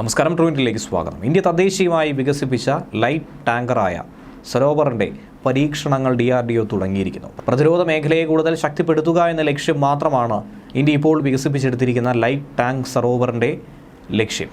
നമസ്കാരം ട്രൂവിന്റിലേക്ക് സ്വാഗതം. ഇന്ത്യ തദ്ദേശീയമായി വികസിപ്പിച്ച ലൈറ്റ് ടാങ്കറായ സരോവറിന്റെ പരീക്ഷണങ്ങൾ ഡി ആർ ഡി ഒ തുടങ്ങിയിരിക്കുന്നു. പ്രതിരോധ മേഖലയെ കൂടുതൽ ശക്തിപ്പെടുത്തുക എന്ന ലക്ഷ്യം മാത്രമാണ് ഇന്ത്യ ഇപ്പോൾ വികസിപ്പിച്ചെടുത്തിരിക്കുന്ന ലൈറ്റ് ടാങ്ക് സരോവറിന്റെ ലക്ഷ്യം.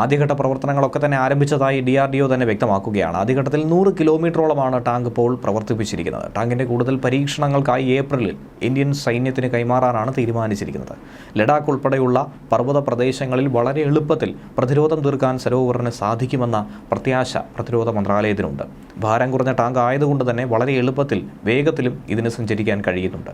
ആദ്യഘട്ട പ്രവർത്തനങ്ങളൊക്കെ തന്നെ ആരംഭിച്ചതായി ഡി ആർ ഡി ഒ തന്നെ വ്യക്തമാക്കുകയാണ്. ആദ്യഘട്ടത്തിൽ നൂറ് കിലോമീറ്ററോളമാണ് ടാങ്ക് ഇപ്പോൾ പ്രവർത്തിപ്പിച്ചിരിക്കുന്നത്. ടാങ്കിന്റെ കൂടുതൽ പരീക്ഷണങ്ങൾക്കായി ഏപ്രിലിൽ ഇന്ത്യൻ സൈന്യത്തിന് കൈമാറാനാണ് തീരുമാനിച്ചിരിക്കുന്നത്. ലഡാക്ക് ഉൾപ്പെടെയുള്ള പർവത പ്രദേശങ്ങളിൽ വളരെ എളുപ്പത്തിൽ പ്രതിരോധം തീർക്കാൻ സരോവറിന് സാധിക്കുമെന്ന പ്രത്യാശ പ്രതിരോധ മന്ത്രാലയത്തിനുണ്ട്. ഭാരം കുറഞ്ഞ ടാങ്ക് ആയതുകൊണ്ട് തന്നെ വളരെ എളുപ്പത്തിൽ വേഗത്തിലും ഇതിന് സഞ്ചരിക്കാൻ കഴിയുന്നുണ്ട്.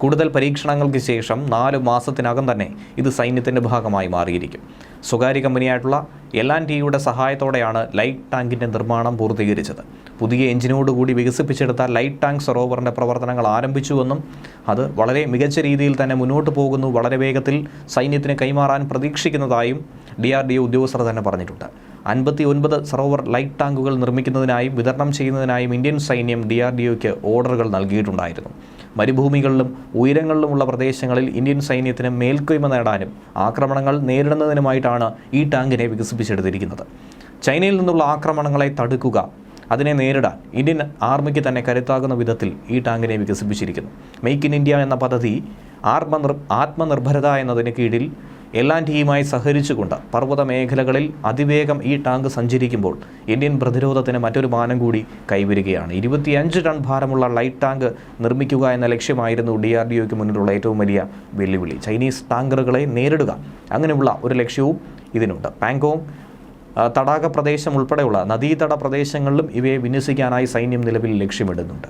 കൂടുതൽ പരീക്ഷണങ്ങൾക്ക് ശേഷം നാല് മാസത്തിനകം തന്നെ ഇത് സൈന്യത്തിന്റെ ഭാഗമായി മാറിയിരിക്കും. സ്വകാര്യ കമ്പനിയായിട്ടുള്ള എൽ ആൻഡ് ടിയുടെ സഹായത്തോടെയാണ് ലൈറ്റ് ടാങ്കിന്റെ നിർമ്മാണം പൂർത്തീകരിച്ചത്. പുതിയ എഞ്ചിനോടുകൂടി വികസിപ്പിച്ചെടുത്ത ലൈറ്റ് ടാങ്ക് സറോവറിന്റെ പ്രവർത്തനങ്ങൾ ആരംഭിച്ചുവെന്നും അത് വളരെ മികച്ച രീതിയിൽ തന്നെ മുന്നോട്ട് പോകുന്നു വളരെ വേഗത്തിൽ സൈന്യത്തിന് കൈമാറാൻ പ്രതീക്ഷിക്കുന്നതായും ഡി ആർ ഡി ഉദ്യോഗസ്ഥർ തന്നെ പറഞ്ഞിട്ടുണ്ട്. അൻപത്തി ഒൻപത് സറോവർ ലൈറ്റ് ടാങ്കുകൾ നിർമ്മിക്കുന്നതിനായും വിതരണം ചെയ്യുന്നതിനായും ഇന്ത്യൻ സൈന്യം ഡി ആർ ഡി ഒക്ക് ഓർഡറുകൾ നൽകിയിട്ടുണ്ടായിരുന്നു. മരുഭൂമികളിലും ഉയരങ്ങളിലുമുള്ള പ്രദേശങ്ങളിൽ ഇന്ത്യൻ സൈന്യത്തിന് മേൽക്കൊയ്മ നേടാനും ആക്രമണങ്ങൾ നേരിടുന്നതിനുമായിട്ടാണ് ഈ ടാങ്കിനെ വികസിപ്പിച്ചെടുത്തിരിക്കുന്നത്. ചൈനയിൽ നിന്നുള്ള ആക്രമണങ്ങളെ തടുക്കുക അതിനെ നേരിടാൻ ഇന്ത്യൻ ആർമിക്ക് തന്നെ കരുത്താകുന്ന വിധത്തിൽ ഈ ടാങ്കിനെ വികസിപ്പിച്ചിരിക്കുന്നു. മെയ്ക്ക് ഇൻ ഇന്ത്യ എന്ന പദ്ധതി ആത്മനിർ ആത്മനിർഭരത എന്നതിന് കീഴിൽ ടിയുമായി സഹകരിച്ചുകൊണ്ട് പർവത മേഖലകളിൽ അതിവേഗം ഈ ടാങ്ക് സഞ്ചരിക്കുമ്പോൾ ഇന്ത്യൻ പ്രതിരോധത്തിന് മറ്റൊരു മാനം കൂടി കൈവരികയാണ്. ഇരുപത്തിയഞ്ച് ടൺ ഭാരമുള്ള ലൈറ്റ് ടാങ്ക് നിർമ്മിക്കുക എന്ന ലക്ഷ്യമായിരുന്നു ഡി ആർ ഡി ഒക്ക് മുന്നിലുള്ള ഏറ്റവും വലിയ വെല്ലുവിളി. ചൈനീസ് ടാങ്കറുകളെ നേരിടുക അങ്ങനെയുള്ള ഒരു ലക്ഷ്യവും ഇതിനുണ്ട്. പാങ്കോങ് തടാക പ്രദേശം ഉൾപ്പെടെയുള്ള നദീതട പ്രദേശങ്ങളിലും ഇവയെ വിന്യസിക്കാനായി സൈന്യം നിലവിൽ ലക്ഷ്യമിടുന്നുണ്ട്.